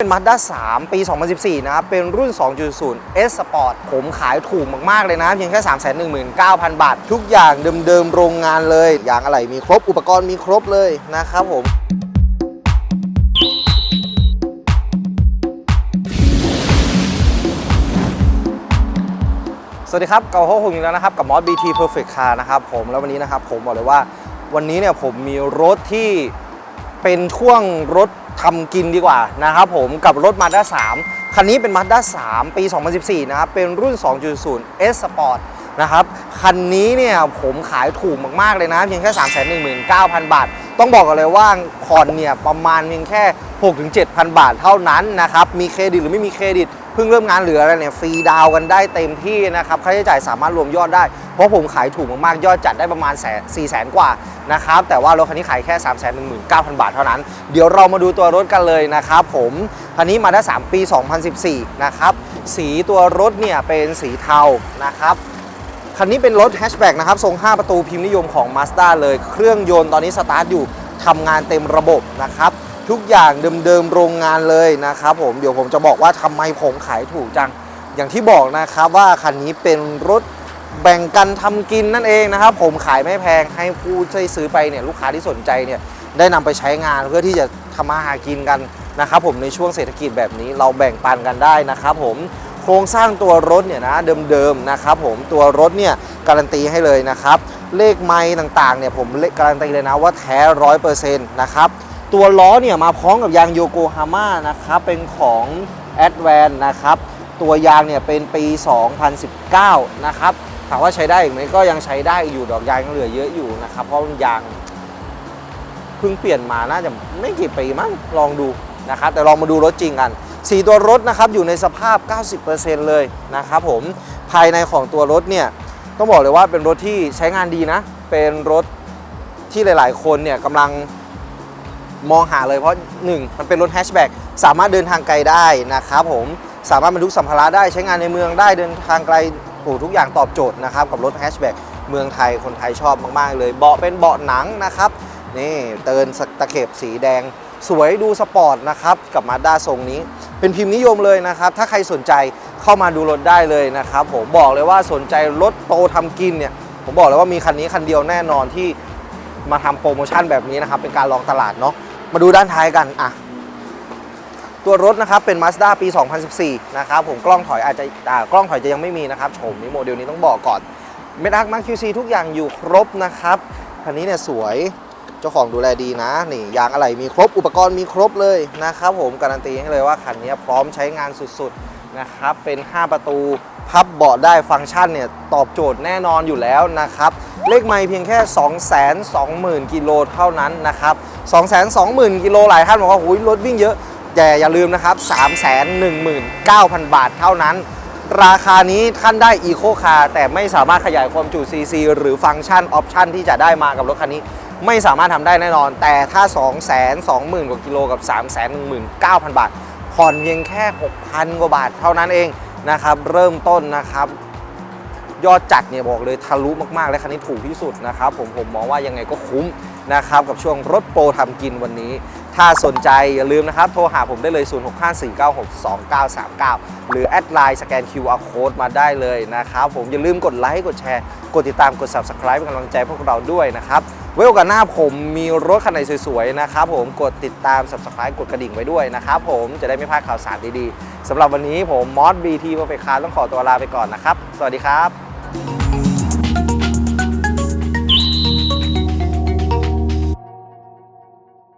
เป็น Mazda 3 ปี 2014 นะครับ เป็นรุ่น 2.0 S Sport ผมขายถูกมาก ๆ เลยนะ เพียงแค่ 319,000 บาท ทุกอย่างเดิม ๆ โรงงานเลย อย่างอะไรมีครบ อุปกรณ์มีครบเลยนะครับผมสวัสดีครับเกาโฮคงอยู่แล้วนะครับ กับมอส BT Perfect Car นะครับผมแล้ววันนี้นะครับ ผมบอกเลยว่าวันนี้เนี่ยผมมีรถที่เป็นช่วงรถ ทำกินดีกว่านะครับผมกับรถ Mazda 3 คันนี้เป็น Mazda 3 ปี 2014 นะครับ เป็นรุ่น 2.0 S Sport นะครับ คันนี้เนี่ยผมขายถูกมาก ๆ เลยนะ เพียงแค่ 319,000 บาท ต้องบอกกันเลยว่าผ่อนเนี่ยประมาณเพียงแค่ 6-7,000 บาทเท่านั้นนะครับ มีเครดิตหรือไม่มีเครดิต พิ่งเริ่มงานเหลืออะไรเนี่ยฟรีดาวกันได้เต็มที่นะครับค่าใช้จ่ายสามารถรวมยอดได้ เพราะผมขายถูกมากๆ ยอดจัดได้ประมาณแสนสี่แสนกว่านะครับแต่ว่ารถคันนี้ขายแค่ 3 1 9 0 0 0 บาทเท่านั้น เดี๋ยวเรามาดูตัวรถกันเลยนะครับผมคันนี้มาได้ 3 ปี 2014 นะครับ สีตัวรถเนี่ยเป็นสีเทานะครับคันนี้เป็นรถแฮชแบ็กนะครับทรง 5 ประตูพิมพ์นิยมของ Mazda เลย เครื่องยนต์ตอนนี้สตาร์ทอยู่ทำงานเต็มระบบนะครับ ทุกอย่างเดิมๆโรงงานเลยนะครับผมเดี๋ยวผมจะบอกว่าทำไมผมขายถูกจัง อย่างที่บอกนะครับว่าคันนี้เป็นรถแบ่งกันทำกินนั่นเองนะครับ ผมขายไม่แพงให้ผู้ที่ซื้อไปเนี่ยลูกค้าที่สนใจเนี่ยได้นำไปใช้งานเพื่อที่จะทำมาหากินกันนะครับผมในช่วงเศรษฐกิจแบบนี้เราแบ่งปันกันได้นะครับผมโครงสร้างตัวรถเนี่ยนะเดิมๆนะครับผมตัวรถเนี่ยการันตีให้เลยนะครับ เลขไม้ต่างๆเนี่ยผมเลการันตีเลยนะว่าแท้ร้อยเปอร์เซ็นต์นะครับ ตัวล้อเนี่ยมาพร้อมกับยางโยโกฮาม่านะครับเป็นของ a d v a n นะครับตัวยางเนี่ยเป็นปี 2019 นะครับถามว่าใช้ได้อีกไหมก็ยังใช้ได้อยู่ดอกยางยังเหลือเยอะอยู่นะครับ เพราะยางเพิ่งเปลี่ยนมาน่าจะไม่กี่ปีมั้งลองดูนะครับแต่ลองมาดูรถจริงกันสีตัวรถนะครับอยู่ในสภาพ 90%เลยนะครับผมภายในของตัวรถเนี่ยต้องบอกเลยว่าเป็นรถที่ใช้งานดีนะ เป็นรถที่หลาย ๆ คนเนี่ยกำลัง มองหาเลยเพราะ 1 มันเป็นรถแฮชแบ็กสามารถเดินทางไกลได้นะครับผมสามารถบรรทุกสัมภาระได้ใช้งานในเมืองได้เดินทางไกลโอ้ทุกอย่างตอบโจทย์นะครับกับรถแฮชแบ็กเมืองไทยคนไทยชอบมากๆ เลยเบาะเป็นเบาะหนังนะครับนี่เตือนตะเข็บสีแดง สวยดูสปอร์ตนะครับกับมาด้าทรงนี้ เป็นพิมพ์นิยมเลยนะครับ ถ้าใครสนใจเข้ามาดูรถได้เลยนะครับ ผมบอกเลยว่าสนใจรถโตทำกินเนี่ย ผมบอกเลยว่ามีคันนี้คันเดียวแน่นอนที่มาทำโปรโมชั่นแบบนี้นะครับ เป็นการลองตลาดเนาะ มาดูด้านท้ายกันอะตัวรถนะครับเป็น Mazda ปี 2014 นะครับผมกล้องถอยอาจจะกล้องถอยจะยังไม่มีนะครับโฉมนี้โมเดลนี้ต้องบอกก่อนเมดักมาร์คิวซีทุกอย่างอยู่ครบนะครับคันนี้เนี่ยสวยเจ้าของดูแลดีนะนี่ยางอะไรมีครบอุปกรณ์มีครบเลยนะครับผมการันตีให้เลยว่าคันนี้พร้อมใช้งานสุดๆนะครับเป็น 5 ประตูพับเบาะได้ฟังก์ชันเนี่ยตอบโจทย์แน่นอนอยู่แล้วนะครับ เลขไม่เพียงแค่ 220,000 กิโลเท่านั้นนะครับ 220,000 กิโลหลายท่านบอกว่าหุยรถวิ่งเยอะ แต่อย่าลืมนะครับ 319,000 บาทเท่านั้น ราคานี้ท่านได้ Eco Car แต่ไม่สามารถขยายความจุ CC หรือฟังก์ชันออปชันที่จะได้มากับรถคันนี้ ไม่สามารถทำได้แน่นอน แต่ถ้า 220,000 กว่ากิโลกับ 319,000 บาทผ่อนเพียงแค่ 6,000 กว่าบาทเท่านั้นเองนะครับ เริ่มต้นนะครับ ยอดจัดเนี่ยบอกเลยทะลุมากๆ และคันนี้ถูกที่สุดนะครับผมผมมองว่ายังไงก็คุ้มนะครับกับช่วงรถโปรทำกินวันนี้ ถ้าสนใจอย่าลืมนะครับโทรหาผมได้เลย 0654962939 หรือแอดไลน์สแกน QR Code มาได้เลยนะครับผมอย่าลืมกดไลค์กดแชร์ กดติดตามกด Subscribe เป็นกำลังใจพวกเราด้วยนะครับไว้โอกาสหน้าผมมีรถคันไหนสวยๆนะครับผมกดติดตาม Subscribe กดกระดิ่งไว้ด้วยนะครับผมจะได้ไม่พลาดข่าวสารดีๆสำหรับวันนี้ผมมอสบีทีโปรเฟคาต้องขอตัวลาไปก่อนนะครับ สวัสดีครับ thank you